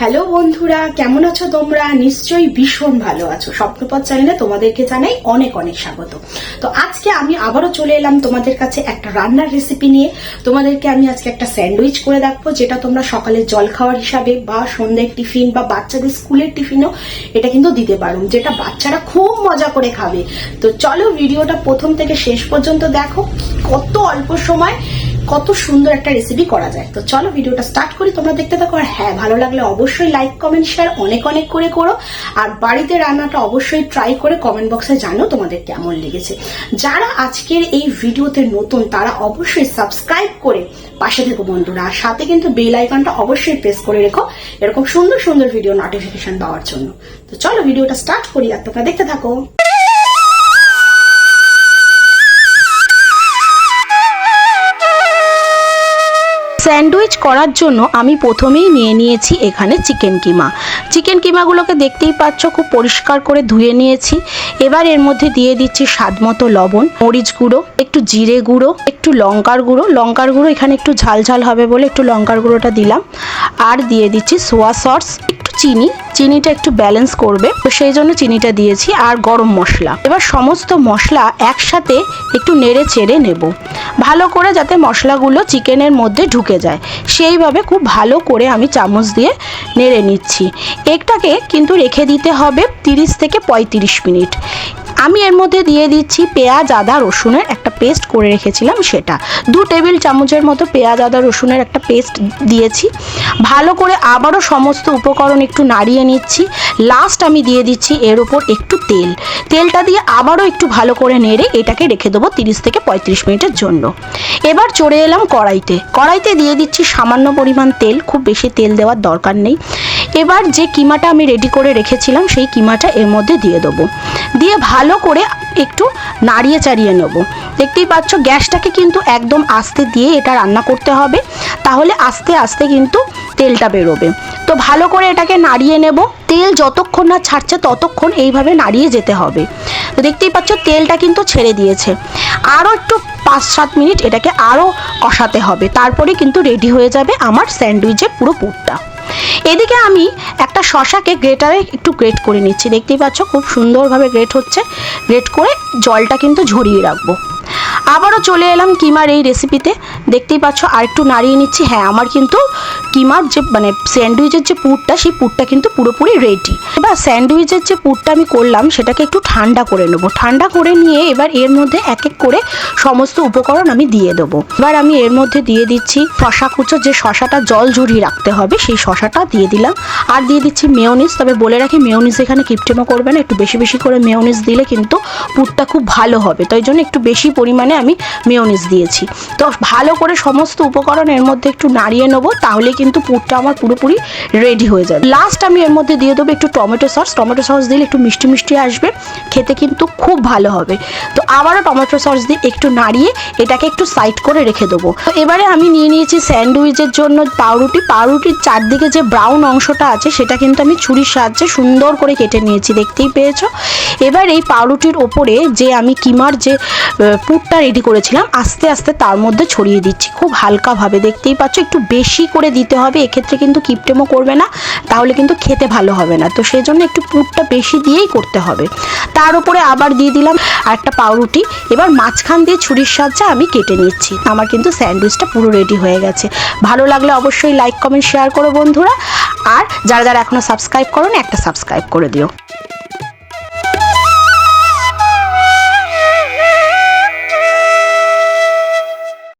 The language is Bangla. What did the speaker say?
হ্যালো বন্ধুরা, কেমন আছো তোমরা? নিশ্চয়ই ভীষণ ভালো আছো। স্বপ্নপথ চ্যানেলে তোমাদেরকে জানাই অনেক অনেক স্বাগত। তো আজকে আমি আবারও চলে এলাম তোমাদের কাছে একটা রান্নার রেসিপি নিয়ে। তোমাদেরকে আমি আজকে একটা স্যান্ডউইচ করে রাখব, যেটা তোমরা সকালে জল খাওয়ার হিসাবে বা সন্ধ্যের টিফিন বা বাচ্চাদের স্কুলের টিফিনও এটা কিন্তু দিতে পারো, যেটা বাচ্চারা খুব মজা করে খাবে। তো চলো ভিডিওটা প্রথম থেকে শেষ পর্যন্ত দেখো। কত অল্প সময় কত সুন্দর একটা রেসিপি করা যায়। তো চলো ভিডিওটা স্টার্ট করি, তোমরা দেখতে থাকো। আর হ্যাঁ ভালো লাগলে অবশ্যই লাইক কমেন্ট শেয়ার অনেক অনেক করে করো। আর বাড়িতে রান্নাটা অবশ্যই ট্রাই করে কমেন্ট বক্সে জানো তোমাদের কেমন লেগেছে। যারা আজকের এই ভিডিওতে নতুন, তারা অবশ্যই সাবস্ক্রাইব করে পাশে থেকো বন্ধুরা। আর সাথে কিন্তু বেল আইকনটা অবশ্যই প্রেস করে রেখো, এরকম সুন্দর সুন্দর ভিডিও নোটিফিকেশন পাওয়ার জন্য। তো চলো ভিডিওটা স্টার্ট করি, আর তোমরা দেখতে থাকো। স্যান্ডউইচ করার জন্য আমি প্রথমেই নিয়ে নিয়েছি এখানে চিকেন কিমা। চিকেন কিমাগুলোকে দেখতেই পাচ্ছ, খুব পরিষ্কার করে ধুয়ে নিয়েছি। এবার এর মধ্যে দিয়ে দিচ্ছি স্বাদ মতো লবণ, মরিচ গুঁড়ো, একটু জিরে গুঁড়ো, একটু লঙ্কার গুঁড়ো। লঙ্কার গুঁড়ো এখানে একটু ঝাল ঝাল হবে বলে একটু লঙ্কার গুঁড়োটা দিলাম। আর দিয়ে দিচ্ছি সোয়া সস, একটু চিনি। চিনিটা একটু ব্যালেন্স করবে, তো সেই জন্য চিনিটা দিয়েছি আর গরম মশলা। এবার সমস্ত মশলা একসাথে একটু নেড়ে চেড়ে নেব। ভালো করে যাতে মশলাগুলো চিকেনের মধ্যে ঢুকে যায়। সেইভাবে খুব ভালো করে আমি চামচ দিয়ে নেড়ে নিচ্ছি। এগটাকে কিন্তু রেখে দিতে হবে তিরিশ থেকে পঁয়ত্রিশ মিনিট। আমি এর মধ্যে দিয়ে দিচ্ছি পেঁয়াজ, আদা, রসুনের একটা পেস্ট করে রেখেছিলাম সেটা। দু টেবিল চামচের মতো পেঁয়াজ, আদা, রসুনের একটা পেস্ট দিয়েছি। ভালো করে আবারও সমস্ত উপকরণ একটু নাড়িয়ে নিচ্ছি। লাস্ট আমি দিয়ে দিচ্ছি এর উপর একটু তেল। তেলটা দিয়ে আবারও একটু ভালো করে নেড়ে এটাকে রেখে দেবো তিরিশ থেকে পঁয়ত্রিশ মিনিটের জন্য। এবার চড়ে এলাম কড়াইতে। কড়াইতে দিয়ে দিচ্ছি সামান্য পরিমাণ তেল, খুব বেশি তেল দেওয়ার দরকার নেই। এবার যে কিমাটা আমি রেডি করে রেখেছিলাম, সেই কিমাটা এর মধ্যে দিয়ে দেবো। দিয়ে ভালো করে একটু নাড়িয়ে চাড়িয়ে নেব। দেখতেই পাচ্ছ, গ্যাসটাকে কিন্তু একদম আস্তে দিয়ে এটা রান্না করতে হবে, তাহলে আস্তে আস্তে কিন্তু তেলটা বেরোবে। তো ভালো করে এটাকে নাড়িয়ে নেব। তেল যতক্ষণ না ছাড়ছে ততক্ষণ এইভাবে নাড়িয়ে যেতে হবে। তো দেখতেই পাচ্ছ, তেলটা কিন্তু ছেড়ে দিয়েছে। আরও একটু পাঁচ সাত মিনিট এটাকে আরও কষাতে হবে, তারপরে কিন্তু রেডি হয়ে যাবে আমার স্যান্ডউইচের পুরো পুরটা। এদিকে আমি একটা শশাকে গ্রেটারে একটু গ্রেট করে নিচ্ছি। দেখতেই পাচ্ছ, খুব সুন্দরভাবে গ্রেট হচ্ছে। গ্রেট করে জলটা কিন্তু ঝরিয়ে রাখব। আবারও চলে এলাম কিমার এই রেসিপিতে দেখতেই পাচ্ছ, আর একটু নাড়িয়ে নিচ্ছি। হ্যাঁ আমার কিন্তু কিমার যে মানে স্যান্ডউইচের যে পুরটা, সেই পুরটা কিন্তু পুরোপুরি রেডি এবার স্যান্ডউইচের যে পুরটা আমি করলাম, সেটাকে একটু ঠান্ডা করে নেব। ঠান্ডা করে নিয়ে এবার এর মধ্যে এক এক করে সমস্ত উপকরণ আমি দিয়ে দেবো। এবার আমি এর মধ্যে দিয়ে দিচ্ছি শশা কুচো। যে শশাটা জল ঝরিয়ে রাখতে হবে, সেই শশাটা দিয়ে দিলাম। আর দিয়ে দিচ্ছি মেয়নিস তবে বলে রাখি মেয়নিস এখানে কিপটেমো করবে না। একটু বেশি বেশি করে মেয়নিস দিলে কিন্তু পুরটা খুব ভালো হবে। তাই জন্য একটু বেশি পরিমাণে আমি মেয়নিস দিয়েছি। তো ভালো করে সমস্ত উপকরণ এর মধ্যে একটু নাড়িয়ে নেব, তাহলে কিন্তু পুরটা আমার পুরোপুরি রেডি হয়ে যাবে। লাস্ট আমি এর মধ্যে দিয়ে দেবো একটু টমেটো সস টমেটো সস দিলে একটু মিষ্টি মিষ্টি আসবে, খেতে কিন্তু খুব ভালো হবে। তো আবারও টমেটো সস দিয়ে একটু নাড়িয়ে এটাকে একটু সাইড করে রেখে দেবো। তো এবারে আমি নিয়ে নিয়েছি স্যান্ডউইচের জন্য পাউরুটি। পাউরুটির চারদিকে যে ব্রাউন অংশটা আছে, সেটা কিন্তু আমি ছুরির সাহায্যে সুন্দর করে কেটে নিয়েছি, দেখতেই পেয়েছ। এবার এই পাউরুটির ওপরে যে আমি কিমার যে পুরটা রেডি করেছিলাম, আস্তে আস্তে তার মধ্যে ছড়িয়ে দিচ্ছি। খুব হালকাভাবে, দেখতেই পাচ্ছ, একটু বেশি করে দিতে হবে, এক্ষেত্রে কিন্তু কিপটেমো করবে না, তাহলে কিন্তু খেতে ভালো হবে না। তো সেই জন্য একটু পুরটা বেশি দিয়েই করতে হবে। তার উপরে আবার দিয়ে দিলাম একটা পাউরুটি। এবার মাঝখান দিয়ে ছুরির সাহায্যে আমি কেটে নিচ্ছি। আমার কিন্তু স্যান্ডউইচটা পুরো রেডি হয়ে গেছে। ভালো লাগলে অবশ্যই লাইক কমেন্ট শেয়ার করো বন্ধুরা। আর যারা যারা এখনও সাবস্ক্রাইব করো একটা সাবস্ক্রাইব করে দিও।